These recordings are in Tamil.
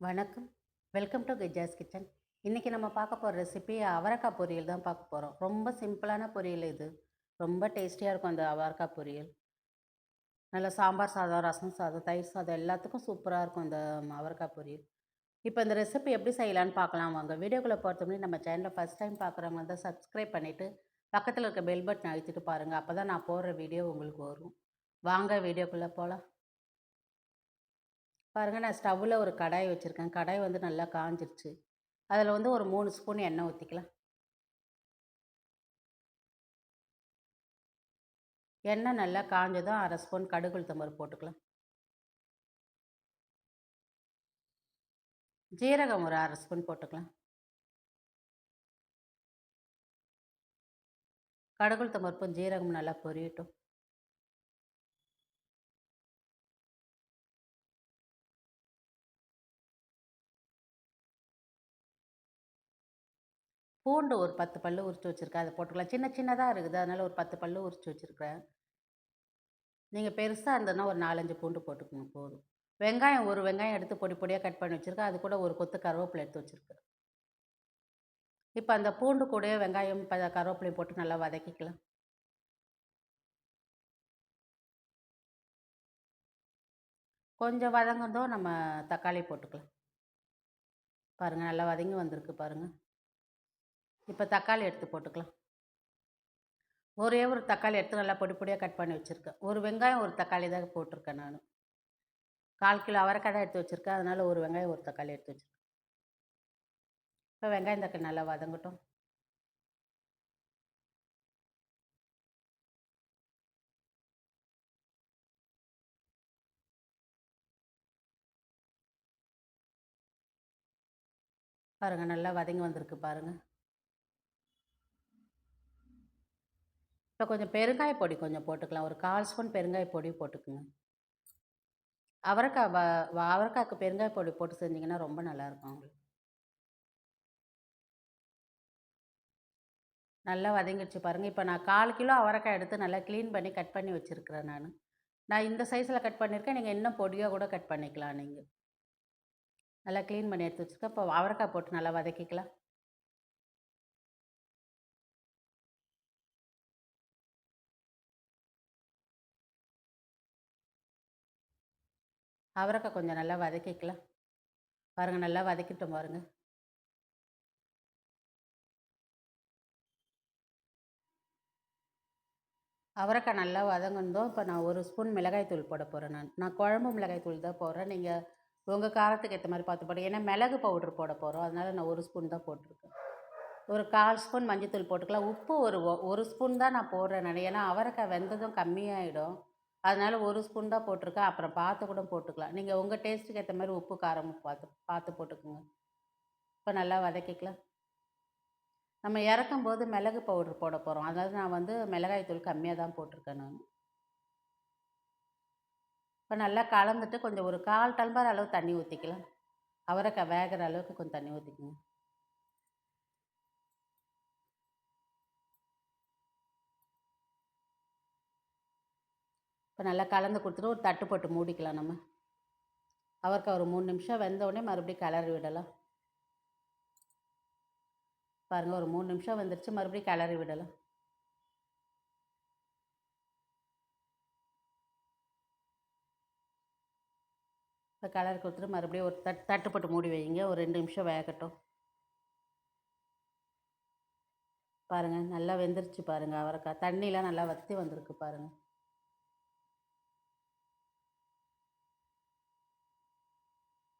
வணக்கம். வெல்கம் டு கெஜாஸ் கிச்சன் இன்றைக்கி நம்ம பார்க்க போகிற ரெசிபி அவரைக்காய் பொரியல் தான் பார்க்க போகிறோம் ரொம்ப சிம்பிளான பொரியல் இது. ரொம்ப டேஸ்டியாக இருக்கும் அந்த அவரக்காய் பொரியல். நல்லா சாம்பார் சாதம் ரசம் சாதம் தயிர் சாதம் எல்லாத்துக்கும் சூப்பராக இருக்கும் இந்த அவரைக்காய் பொரியல். இப்போ இந்த ரெசிபி எப்படி செய்யலான்னு பார்க்கலாம் வாங்க. வீடியோக்குள்ளே பொறுத்தவரை நம்ம சேனலை ஃபஸ்ட் டைம் பார்க்குறவங்க தான் சப்ஸ்கிரைப் பண்ணிவிட்டு பக்கத்தில் இருக்க பெல் பட்டன் அழுத்திட்டு பாருங்கள் அப்போ தான் நான் போடுற வீடியோ உங்களுக்கு வரும். வாங்க வீடியோக்குள்ளே போகலாம் பாருங்கள் நான் ஸ்டவ்வில் ஒரு கடாய் வச்சுருக்கேன். கடாய் வந்து நல்லா காஞ்சிருச்சு. அதில் வந்து ஒரு மூணு ஸ்பூன் எண்ணெய் ஊற்றிக்கலாம் எண்ணெய் நல்லா காஞ்சதும் அரை ஸ்பூன் கடுகு உளுத்தம்பருப்பு போட்டுக்கலாம். ஜீரகம் ஒரு அரை ஸ்பூன் போட்டுக்கலாம். கடுகுள் தம்பருப்பும் ஜீரகம் நல்லா பொரியட்டும். பூண்டு ஒரு பத்து பல்லு உரித்து வச்சுருக்கேன். அதை போட்டுக்கலாம். சின்ன சின்னதாக இருக்குது. அதனால் ஒரு பத்து பல்லு உரித்து வச்சுருக்கிறேன் நீங்கள் பெருசாக இருந்ததுன்னா ஒரு நாலஞ்சு பூண்டு போட்டுக்கணும் போதும். வெங்காயம் ஒரு வெங்காயம் எடுத்து பொடி பொடியாக கட் பண்ணி வச்சுருக்கேன். அது கூட ஒரு கொத்து கருவேப்பிலை எடுத்து வச்சுருக்கேன். இப்போ அந்த பூண்டு கூடயே வெங்காயம் இப்போ கருவேப்பிலையும் போட்டு நல்லா வதக்கிக்கலாம். கொஞ்சம் வதங்கந்தோ நம்ம தக்காளி போட்டுக்கலாம். பாருங்கள் நல்லா வதங்கி வந்திருக்கு பாருங்கள் இப்போ தக்காளி எடுத்து போட்டுக்கலாம். ஒரே ஒரு தக்காளி எடுத்து நல்லா பொடி பொடியாக கட் பண்ணி வச்சுருக்கேன். ஒரு வெங்காயம் ஒரு தக்காளி தான் போட்டிருக்கேன் நான். கால் கிலோ அவரைக்காய் தான் எடுத்து வச்சுருக்கேன். அதனால் ஒரு வெங்காயம் ஒரு தக்காளி எடுத்து வச்சுருக்கேன். இப்போ வெங்காயம் தக்காளி நல்லா வதங்கட்டும். பாருங்கள் நல்லா வதங்கி வந்திருக்கு பாருங்கள் இப்போ கொஞ்சம் பெருங்காய பொடி கொஞ்சம் போட்டுக்கலாம். ஒரு கால் ஸ்பூன் பெருங்காய பொடி போட்டுக்குங்க. அவரைக்காய் வ அவரைக்காய்க்கு பெருங்காய பொடி போட்டு செஞ்சிங்கன்னா ரொம்ப நல்லாயிருக்கும் உங்களுக்கு. நல்லா வதங்கிடுச்சு பாருங்கள் இப்போ நான் கால் கிலோ அவரைக்காய் எடுத்து நல்லா க்ளீன் பண்ணி கட் பண்ணி வச்சுருக்கிறேன் நான். நான் இந்த சைஸில் கட் பண்ணியிருக்கேன். நீங்கள் இன்னும் பொடியாக கூட கட் பண்ணிக்கலாம் நீங்கள் நல்லா க்ளீன் பண்ணி எடுத்து வச்சுருக்கேன். இப்போ அவரைக்காய் போட்டு நல்லா வதக்கிக்கலாம். அவரைக்காய் கொஞ்சம் நல்லா வதக்கிக்கலாம். பாருங்கள் நல்லா வதக்கிட்டோம் பாருங்கள் அவரைக்காய் நல்லா வதங்கணும் இப்போ நான் ஒரு ஸ்பூன் மிளகாய் தூள் போட போகிறேன் நான். நான் குழம்பு மிளகாய் தூள் தான் போடுறேன். நீங்கள் உங்கள் காரத்துக்கு ஏற்ற மாதிரி பார்த்து போடுங்க. ஏன்னா மிளகு பவுட்ரு போட போகிறோம் அதனால் நான் ஒரு ஸ்பூன் தான் போட்டிருக்கேன். ஒரு கால் ஸ்பூன் மஞ்சத்தூள் போட்டுக்கலாம். உப்பு ஒரு ஒரு ஸ்பூன் தான் நான் போடுறேன் நான். ஏன்னா அவரைக்காய் வெந்ததும் கம்மியாகிடும் அதனால் ஒரு ஸ்பூன் தான் போட்டிருக்கேன். அப்புறம் பார்த்து கூட போட்டுக்கலாம். நீங்கள் உங்கள் டேஸ்ட்டுக்கு ஏற்ற மாதிரி உப்பு காரமும் பார்த்து பார்த்து போட்டுக்கோங்க. இப்போ நல்லா வதக்கிக்கலாம். நம்ம இறக்கும் போது மிளகு பவுடர் போட போகிறோம் அதாவது நான் வந்து மிளகாய் தூள் கம்மியாக தான் போட்டிருக்கேன் நான். இப்போ நல்லா கலந்துட்டு கொஞ்சம் ஒரு கால் டம்ளர் அளவு தண்ணி ஊற்றிக்கலாம் அவரைக்காய் வேகிற அளவுக்கு கொஞ்சம் தண்ணி ஊற்றிக்கோங்க இப்போ நல்லா கலந்து கொடுத்துட்டு ஒரு தட்டு போட்டு மூடிக்கலாம் நம்ம. அவருக்கு ஒரு மூணு நிமிஷம் வெந்தோடனே மறுபடியும் கிளறி விடலாம். பாருங்கள் ஒரு மூணு நிமிஷம் வந்துருச்சு மறுபடியும் கிளறி விடலாம். இப்போ கலர் கொடுத்துட்டு மறுபடியும் ஒரு தட் தட்டுப்பட்டு மூடி வைங்க ஒரு ரெண்டு நிமிஷம் வேகட்டும். பாருங்கள் நல்லா வெந்துருச்சு பாருங்கள் அவரைக்காய். தண்ணியெலாம் நல்லா வற்றி வந்திருக்கு பாருங்கள்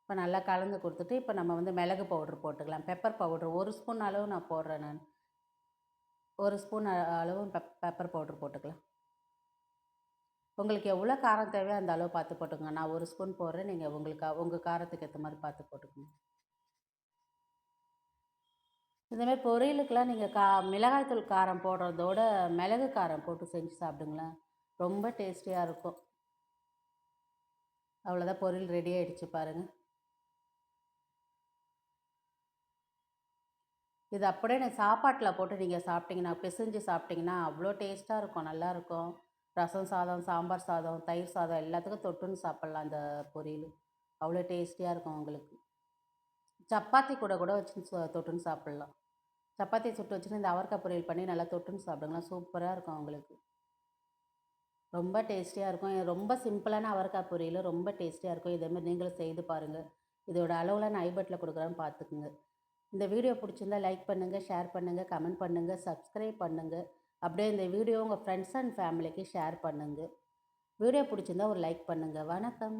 இப்போ நல்லா கலந்து கொடுத்துட்டு இப்போ நம்ம வந்து மிளகு பவுட்ரு போட்டுக்கலாம். பெப்பர் பவுட்ரு ஒரு ஸ்பூன் அளவு நான் போடுறேன் நான். ஒரு ஸ்பூன் அளவு பெப் பெப்பர் பவுட்ரு போட்டுக்கலாம். உங்களுக்கு எவ்வளோ காரம் தேவையோ அந்த அளவு பார்த்து போட்டுக்கோங்க. நான் ஒரு ஸ்பூன் போடுறேன். நீங்கள் உங்களுக்கு உங்கள் காரத்துக்கு ஏற்ற மாதிரி பார்த்து போட்டுக்கோங்க. இதுமாதிரி பொரியலுக்கெலாம் நீங்கள் கா மிளகாய்த்தூள் காரம் போடுறதோட மிளகு காரம் போட்டு செஞ்சு சாப்பிடுங்களேன். ரொம்ப டேஸ்டியாக இருக்கும். அவ்வளோதான் பொரியல் ரெடி ஆகிடுச்சு பாருங்கள் இது அப்படியே நான் சாப்பாட்டில் போட்டு நீங்கள் சாப்பிட்டிங்கன்னா பிசைஞ்சு சாப்பிட்டிங்கன்னா அவ்வளோ டேஸ்ட்டாக இருக்கும் நல்லாயிருக்கும் ரசம் சாதம் சாம்பார் சாதம் தயிர் சாதம் எல்லாத்துக்கும் தொட்டுன்னு சாப்பிட்லாம் அந்த பொரியல். அவ்வளோ டேஸ்டியாக இருக்கும் உங்களுக்கு. சப்பாத்தி கூட கூட வச்சு தொட்டுன்னு சாப்பிட்லாம். சப்பாத்தி சுட்டு வச்சுன்னு இந்த அவரைக்காய் பொரியல் பண்ணி நல்லா தொட்டுன்னு சாப்பிடுங்களா சூப்பராக இருக்கும் அவங்களுக்கு ரொம்ப டேஸ்டியாக இருக்கும். ரொம்ப சிம்பிளான அவரைக்காய் பொரியல் ரொம்ப டேஸ்டியாக இருக்கும். இதேமாதிரி நீங்களும் செய்து பாருங்கள் இதோட அளவில் நான் ஐபட்டில் கொடுக்குறேன்னு பார்த்துக்குங்க. இந்த வீடியோ பிடிச்சிருந்தா லைக் பண்ணுங்கள் ஷேர் பண்ணுங்கள் கமெண்ட் பண்ணுங்கள் சப்ஸ்கிரைப் பண்ணுங்கள் அப்படியே இந்த வீடியோ உங்கள் ஃப்ரெண்ட்ஸ் அண்ட் ஃபேமிலிக்கு ஷேர் பண்ணுங்கள் வீடியோ பிடிச்சிருந்தா ஒரு லைக் பண்ணுங்கள் வணக்கம்.